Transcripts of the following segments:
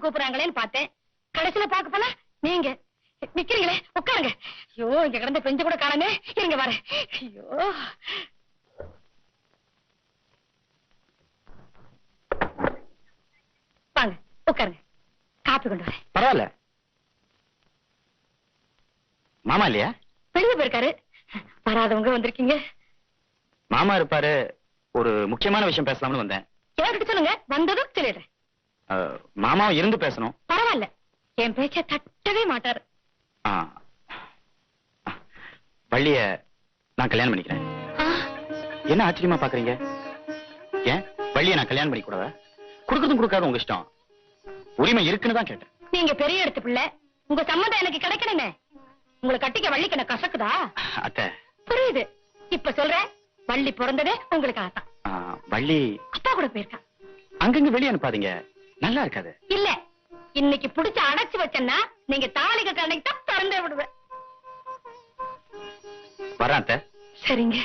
கூப்பிடுறாங்களேன்னு பார்த்தேன். கடைசியில பார்க்க போனா நீங்க. நிக்கிறீங்களே உட்காருங்க. ஐயோ இங்க கிடந்த பெஞ்சு கூட காணமே இருங்க வரேன். ஐயோ. வாங்க உட்காருங்க. காப்பி கொண்டு வரேன். பரவாயில்ல. மாமா இல்லையா? வெளியே போயிருக்காரு. வராதவங்க வந்திருக்கீங்க. மாமா இருப்பாரு. ஒரு முக்கியமான விஷயம் பேசலாம்னு வந்தேன். என்கிட்ட சொல்லுங்க. வந்ததும் சொல்லிடுறேன். மாமாவும் இருந்து பேசணும். பரவாயில்ல என் பேச்ச தட்டவே மாட்டாரு. வள்ளிய நான் கல்யாணம் பண்ணிக்கிறேன். என்ன ஆச்சரியமா பாக்குறீங்க? ஏன்? வள்ளிய நான் கல்யாணம் பண்ணி கூடவா கொடுக்கறதும் கொடுக்காத உங்க இஷ்டம். உரிமை இருக்குன்னு தான் கேட்டேன். நீங்க பெரிய இடத்து பிள்ளை. உங்க சம்மதம் எனக்கு கிடைக்கணுமே. உங்களை கட்டிக்க வள்ளிக்கு என்ன கசக்குதா? அத்தை. புரியுது. இப்ப சொல்றேன் வள்ளி பிறந்ததே உங்களுக்காகத்தான். ஆ, வள்ளி அப்பா கூட போயிருக்கா. அங்கங்க வெளியே அனுப்பாதீங்க. நல்லா இருக்காது. இல்ல. இன்னைக்கு புடிச்சு அடைச்சு வச்சேன்னா நீங்க தாலி கட்ட அன்னைக்கு தான் திறந்து விடுவேன். வரேன் சரிங்க.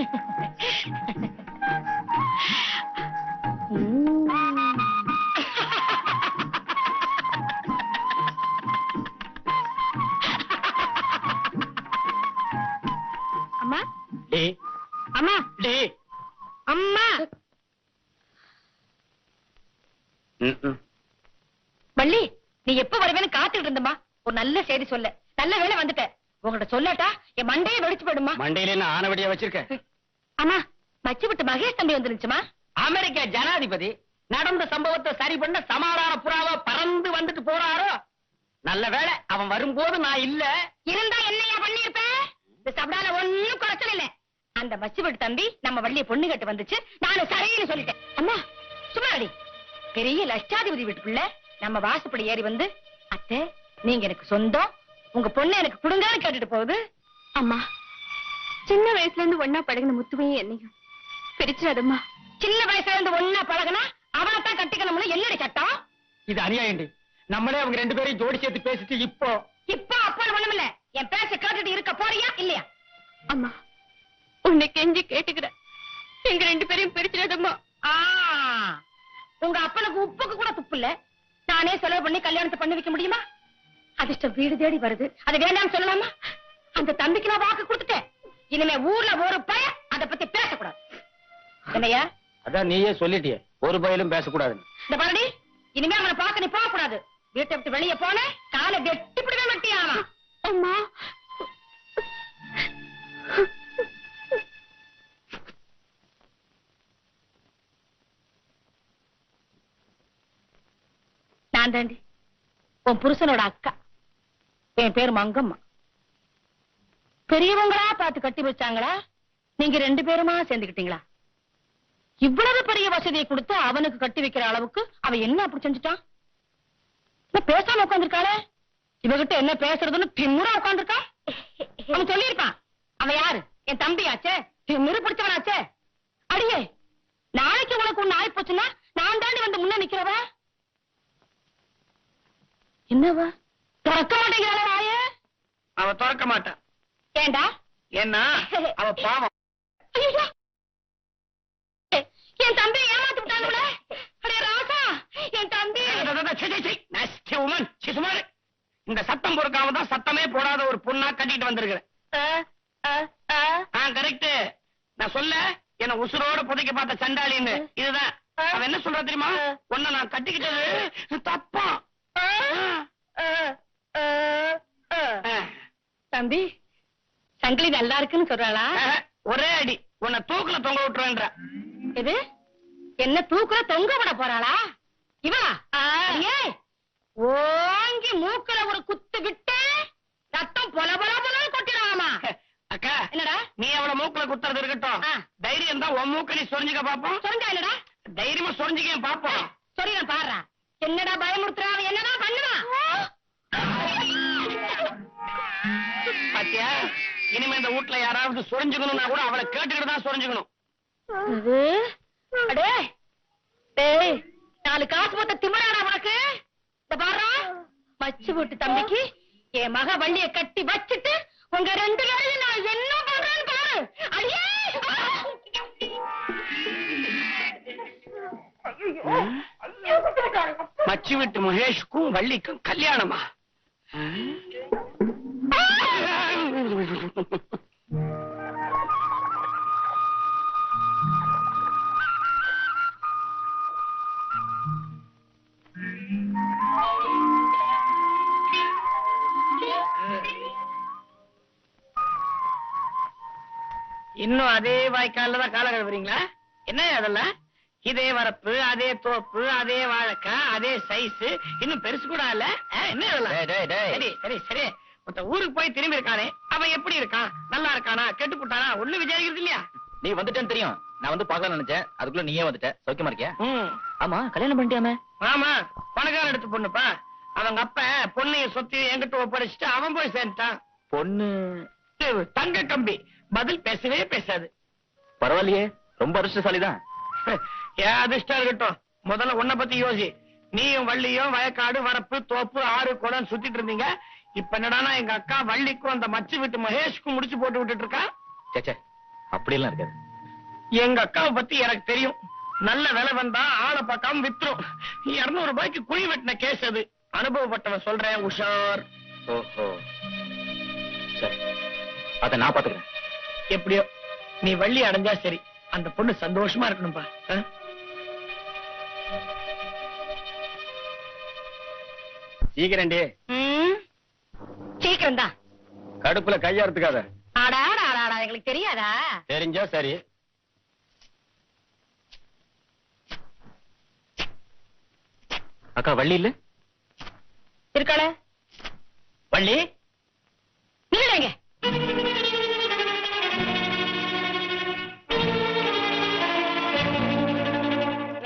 அம்மா? டே. அம்மா? டே. அம்மா. வள்ளி நீ எப்ப வருவேன்னு காத்துட்டு இருந்தம்மா. ஒரு நல்ல செய்தி சொல்ல. நல்ல வேளை வந்துட்ட. உங்கள்ட்ட சொல்லட்டா என் மண்டையே வெடிச்சு போயிடுமா மண்டையில என்ன ஆனவடியா வச்சிருக்க? அம்மா மச்சு விட்டு மகேஷ் தம்பி வந்துருச்சுமா அமெரிக்க ஜனாதிபதி நடந்த சம்பவத்தை சரி பண்ண சமாதான புறாவா பறந்து வந்துட்டு போறாரோ? நல்ல வேளை அவன் வரும்போது நான் இல்ல. இருந்தா என்னையா பண்ணிருப்ப இந்த சபடால ஒண்ணும் குறைச்சல் இல்ல. அந்த மச்சு விட்டு தம்பி நம்ம வள்ளிய பொண்ணு கட்டு வந்துச்சு. நானும் சரின்னு சொல்லிட்டேன். அம்மா சும்மா அடி பெரிய லட்சாதிபதி வீட்டு பிள்ளை நம்ம வாசப்படி ஏறி வந்து அத்தை நீங்க எனக்கு சொந்தம் உங்க பொண்ணு எனக்கு கொடுங்கன்னு கேட்டுட்டு போகுது. அம்மா சின்ன வயசுல இருந்து ஒன்னா பழகின முத்துவையும் என்னையும். பிரிச்சிடாதம்மா. சின்ன வயசுல இருந்து ஒன்னா பழகுனா அவனைத்தான் கட்டிக்கணும்னு என்னடி சட்டம்? இது அநியாயண்டி நம்மளே அவங்க ரெண்டு பேரையும் ஜோடி சேர்த்து பேசிட்டு இப்போ. இப்ப அப்பா ஒண்ணுமில்ல. என் பேச்ச கேட்டுட்டு இருக்க போறியா இல்லையா? அம்மா உன்னை கெஞ்சி கேட்டுக்கிறேன். எங்க ரெண்டு பேரையும் பிரிச்சிடாதம்மா. உங்க அப்பனுக்கு உப்புக்கு கூட துப்பு இல்ல. நானே செலவு பண்ணி கல்யாணத்தை பண்ணி வைக்க முடியுமா? அதிர்ஷ்டம் வீடு தேடி வருது. அது வேண்டாம்னு சொல்லலாமா? அந்த தம்பிக்கு நான் வாக்கு கொடுத்துட்டேன். இனிமே ஊர்ல ஒரு பய அத பத்தி பேசக்கூடாது. என்னையா அதான் நீயே சொல்லிட்டியே. ஒரு பயலும் பேசக்கூடாதுன்னு. இந்த பாருடி இனிமே அவனை பார்க்க நீ போக கூடாது வீட்டை விட்டு வெளியே போன காலை கெட்டி பிடிக்க மாட்டியாமா அம்மா. நான் தாண்டி உன் புருஷனோட அக்கா. என் பேர் மங்கம்மா. பெரியவங்களா பார்த்து கட்டி வச்சாங்களா? நீங்க ரெண்டு பேருமா சேர்ந்துக்கிட்டீங்களா இவ்வளவு பெரிய வசதியை கொடுத்து அவனுக்கு கட்டி வைக்கிற அளவுக்கு அவ என்ன அப்படி செஞ்சுட்டான்? பேசாம உட்காந்துருக்காளே இவகிட்ட என்ன பேசுறதுன்னு திமுறா உட்காந்துருக்கான் அவன் சொல்லியிருப்பான். அவன் யாரு? என் தம்பியாச்சே? திமிரு பிடிச்சவனாச்சே? அடியே நாளைக்கு உனக்கு ஒண்ணு ஆயி போச்சுன்னா நான் தாண்டி வந்து முன்ன நிக்கிறவ? என்னவா? திறக்க மாட்டேங்கிறாளே அவ திறக்க மாட்டான் ஏண்டா? ஏன்னா அவ பாவம். என் தம்பி ஏமாத்தி விட்டானுல அடே ராசா என் தம்பி. நஸ்டி உமன் சிசுமாரு இந்த சத்தம் பொறுக்காம தான் சத்தமே போடாத ஒரு பொண்ணா கட்டிட்டு வந்திருக்கிறேன். கரெக்ட் நான் சொல்ல என்ன உசுரோட புதைக்க பார்த்த சண்டாளின்னு. இதுதான். அவன் என்ன சொல்றா தெரியுமா? உன்னை நான் கட்டிக்கிட்டது தப்பா அஹ், அஹ், அஹ். ஆ. தம்பி சங்கிலி நல்லா இருக்குன்னு சொல்றாளா? ஒரே அடி. உன்னை தூக்குல தொங்க விட்டுருவேன்ற. இது என்ன தூக்குல தொங்க விட போறாளா? இவா அடியே, ஓங்கி மூக்குல ஒரு குத்து விட்டு ரத்தம் பொல பொல பொல கொட்டிடுவாமா அக்கா என்னடா? நீ அவள மூக்குல குத்துறது இருக்கட்டும். தைரியம் தான் உன் மூக்க நீ சொரிஞ்சுக்க பாப்போம். சொரிஞ்சா என்னடா? தைரியமா சொரிஞ்சுக்க பாப்போம். சொல்லிடுறேன் பாடுறா. என்னடா பயமுறுத்துறா? அவன் என்னடா பண்ணுவா? இனிமே இந்த வீட்டுல யாராவது சொரிஞ்சுக்கணும்னா கூட அவளை கேட்டுக்கிட்டு தான் சொரிஞ்சுக்கணும். அடே! டேய் நாலு காசு மொத்த திமிராடா உனக்கு? இந்த பாரு. மச்சு விட்டு தம்பிக்கு என் மக வள்ளிய கட்டி வச்சிட்டு உங்க ரெண்டு பேரையும் நான் என்ன பண்றேன்னு பாரு. அடியே மச்சு விட்டு மகேஷுக்கும் வள்ளிக்கும் கல்யாணமா? இன்னும் அதே வாய்க்கால்ல தான் கால கழுவுறீங்களா? என்ன அதெல்லாம்? இதே வரப்பு அதே தோப்பு அதே வாழைக்காய் அதே சைஸ் இன்னும் பெருசு கூட இல்ல? என்ன டேய். சரி சரி. சரி மொத்த ஊருக்கு போய் திரும்பி இருக்கானே அவன் எப்படி இருக்கான்? நல்லா இருக்கானா? கெட்டு போட்டானா? ஒண்ணு விசாரிக்கிறது இல்லையா? நீ வந்துட்டேன்னு தெரியும். நான் வந்து பார்க்கலாம் நினைச்சேன். அதுக்குள்ள நீயே வந்துட்ட. சௌக்கியமா இருக்கியா? ஆமா கல்யாணம் பண்ணிட்டியாமே? ஆமா. பணக்காரன் எடுத்து பொண்ணுப்பா. அவங்க அப்ப பொண்ணைய சொத்தி என்கிட்ட ஒப்படைச்சிட்டு அவன் போய் சேர்ந்துட்டான். பொண்ணு? தங்க கம்பி. பதில் பேசவே பேசாது. பரவாயில்லையே. ரொம்ப அதிர்ஷ்டசாலிதான். ஏன் அதிர்ஷ்டம் இருக்கட்டும். முதல்ல உன்னை பத்தி யோசி. நீயும் வள்ளியும் வயக்காடு வரப்பு தோப்பு ஆறு குளம் சுத்திட்டு இருந்தீங்க. இப்ப என்னடானா எங்க அக்கா வள்ளிக்கும் அந்த மச்சு விட்டு மகேஷ்க்கும் முடிச்சு போட்டு விட்டுட்டு இருக்கா சேச்சே அப்படியெல்லாம் இருக்காது. எங்க அக்காவை பத்தி எனக்கு தெரியும். நல்ல விலை வந்தா ஆளை பார்க்காம வித்துரும். இருநூறு ரூபாய்க்கு குழி வெட்டின கேஸ் அது. அனுபவப்பட்டவன் சொல்றேன் உஷார். ஓஹோ. சரி அத நான் பாத்துக்கிறேன் எப்படியோ நீ வள்ளி அடைஞ்சா சரி. அந்த பொண்ணு சந்தோஷமா இருக்கணும்பா. ஆ? சீக்கிரண்டி தான் கடுப்புல ஆடா ஆடா எங்களுக்கு தெரியாதா? தெரிஞ்சா சரி. அக்கா வள்ளி இல்ல? இருக்காள? வள்ளி? நில்லுங்க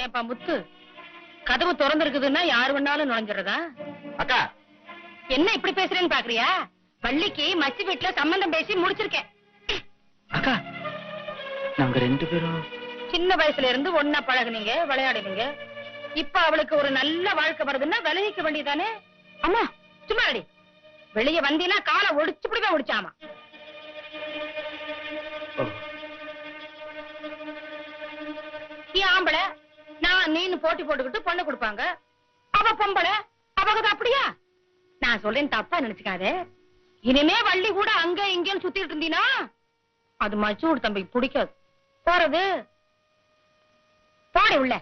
ஏப்பா முத்து கதவு திறந்திருக்குதுன்னா யாரு வேணாலும் நுழைஞ்சிடுறதா? அக்கா. என்ன இப்படி பேசுறேன்னு பாக்குறியா? வள்ளிக்கு மச்சி வீட்டுல சம்பந்தம் பேசி முடிச்சிருக்கேன். அக்கா நாங்க ரெண்டு பேரும் சின்ன வயசுல இருந்து ஒன்னா பழகுனீங்க விளையாடுவீங்க இப்ப அவளுக்கு ஒரு நல்ல வாழ்க்கை வருதுன்னா விலகிக்க வேண்டியதானே அம்மா சும்மா அடி வெளிய வந்தீன்னா காலை ஒடிச்சு பிடிக்க ஒடிச்சாமா? ஓ, நீ ஆம்பளை நான் நீன்னு போட்டி போட்டுக்கிட்டு பொண்ணு கொடுப்பாங்க. அவ பொம்பளை அவங்க அப்படியா? நான் சொல்றேன் தப்பா நினைச்சுக்காதே. இனிமே வள்ளி கூட அங்க இங்கன்னு சுத்திட்டு இருந்தீனா? அது மச்சூடு தம்பிக்கு பிடிக்காது. போறது? போடு உள்ள.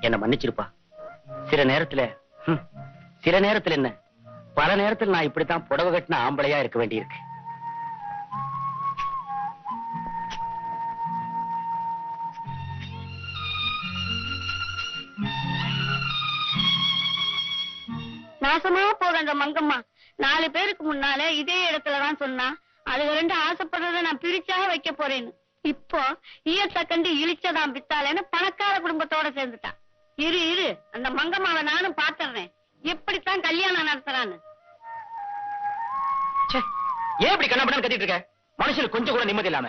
என்ன மன்னிச்சிருப்பா. சில நேரத்துல சில நேரத்துல என்ன? பல நேரத்துல நான் இப்படித்தான் புடவை கட்டின ஆம்பளையா இருக்க வேண்டியிருக்கு. நாசமா போகின்ற மங்கம்மா. நாலு பேருக்கு முன்னால இதே இடத்துலதான் சொன்னா. அதுக ரெண்டு ஆசைப்படுறத நான் பிரிச்சாக வைக்க போறேன்னு இப்போ ஈயத்தை கண்டு இழிச்சதாம் பித்தாலேன்னு பணக்கார குடும்பத்தோட சேர்ந்துட்டான் இரு இரு. அந்த மங்கம்மாவை நானும் பாத்துறேன். எப்படித்தான் கல்யாணம் நடத்துறான்னு. ஏன் இப்படி கண்ணாபண்ணு கத்திட்டு இருக்க? மனுஷனுக்கு கொஞ்சம் கூட நிம்மதி இல்லாம.